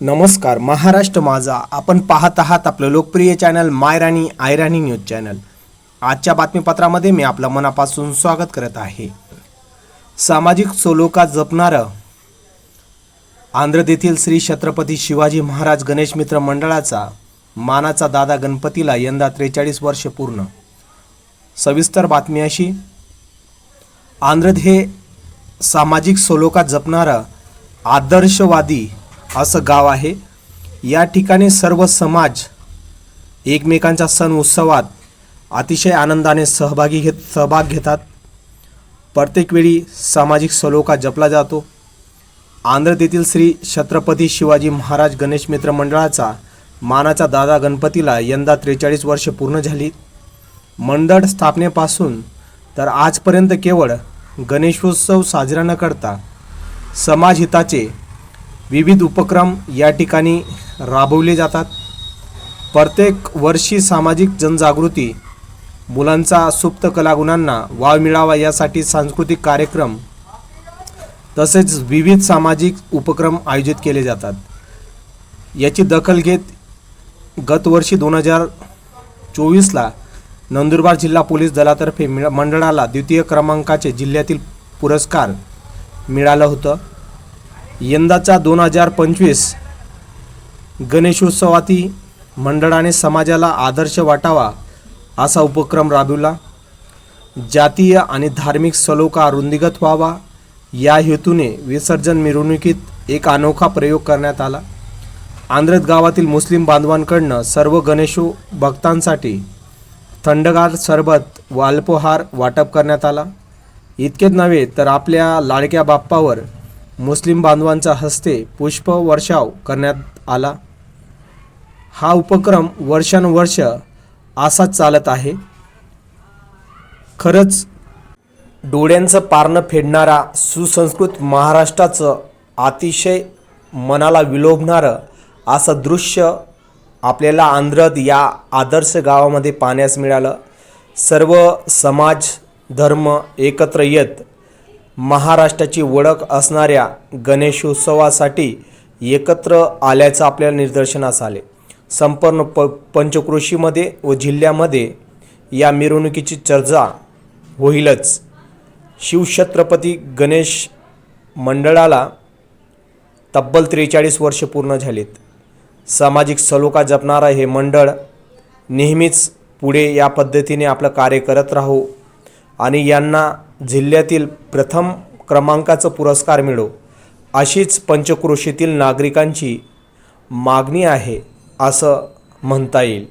नमस्कार महाराष्ट्र माझा. आपण पाहत आहात आपलं लोकप्रिय चॅनल मायराणी आयराणी न्यूज चॅनल. आजच्या बातमीपत्रामध्ये मी आपलं मनापासून स्वागत करत आहे. सामाजिक सोलोका जपणारं आंध्र येथील श्री छत्रपती शिवाजी महाराज गणेश मित्र मंडळाचा मानाचा दादा गणपतीला यंदा त्रेचाळीस वर्ष पूर्ण. सविस्तर बातमी अशी. आंध्रद हे सामाजिक सोलोका जपणारं आदर्शवादी असं गाव आहे. या ठिकाणी सर्व समाज एकमेकांच्या सण उत्सवात अतिशय आनंदाने सहभागी घेत सहभाग घेतात. प्रत्येक वेळी सामाजिक सलोखा जपला जातो. आंध्र येथील श्री छत्रपती शिवाजी महाराज गणेश मित्र मंडळाचा मानाचा दादा गणपतीला यंदा त्रेचाळीस वर्ष पूर्ण झाली. मंडळ स्थापनेपासून तर आजपर्यंत केवळ गणेशोत्सव साजरा न करता समाजहिताचे विविध उपक्रम या ठिकाणी राबवले जातात. प्रत्येक वर्षी सामाजिक जनजागृती मुलांचा सुप्त कलागुणांना वाव मिळावा यासाठी सांस्कृतिक कार्यक्रम तसेच विविध सामाजिक उपक्रम आयोजित केले जातात. याची दखल घेत गतवर्षी दोन हजार चोवीसला नंदुरबार जिल्हा पोलीस दलातर्फे मिळ मंडळाला द्वितीय क्रमांकाचे जिल्ह्यातील पुरस्कार मिळालं होतं. यंदाचा दोन हजार पंचवीस गणेशोत्सवाती मंडळाने समाजाला आदर्श वाटावा असा उपक्रम राबविला. जातीय आणि धार्मिक सलोखा रुंदीगत व्हावा या हेतूने विसर्जन मिरवणुकीत एक अनोखा प्रयोग करण्यात आला. आंध्रत गावातील मुस्लिम बांधवांकडनं सर्व गणेशो भक्तांसाठी थंडगार सरबत व अल्पोहार वाटप करण्यात आला. इतकेच नव्हे तर आपल्या लाडक्या बाप्पावर मुस्लिम बांधवांच्या हस्ते पुष्पवर्षाव करण्यात आला. हा उपक्रम वर्षानुवर्ष असाच चालत आहे. खरंच डोळ्यांचं पारणं फेडणारा सुसंस्कृत महाराष्ट्राचं अतिशय मनाला विलोभणारं असं दृश्य आपल्याला आंध्रद या आदर्श गावामध्ये पाहण्यास मिळालं. सर्व समाज धर्म एकत्र येत महाराष्ट्राची ओळख असणाऱ्या गणेशोत्सवासाठी एकत्र आल्याचं आपल्याला निदर्शनास आले. संपूर्ण प पंचकृषीमध्ये व जिल्ह्यामध्ये या मिरवणुकीची चर्चा होईलच. शिवछत्रपती गणेश मंडळाला तब्बल त्रेचाळीस वर्ष पूर्ण झालीत. सामाजिक सलोखा जपणारं हे मंडळ नेहमीच पुढे या पद्धतीने आपलं कार्य करत राहू आणि यांना जिल्ह्यातील प्रथम क्रमांकाचं पुरस्कार मिळो अशीच पंचक्रोशीतील नागरिकांची मागणी आहे असं म्हणता येईल.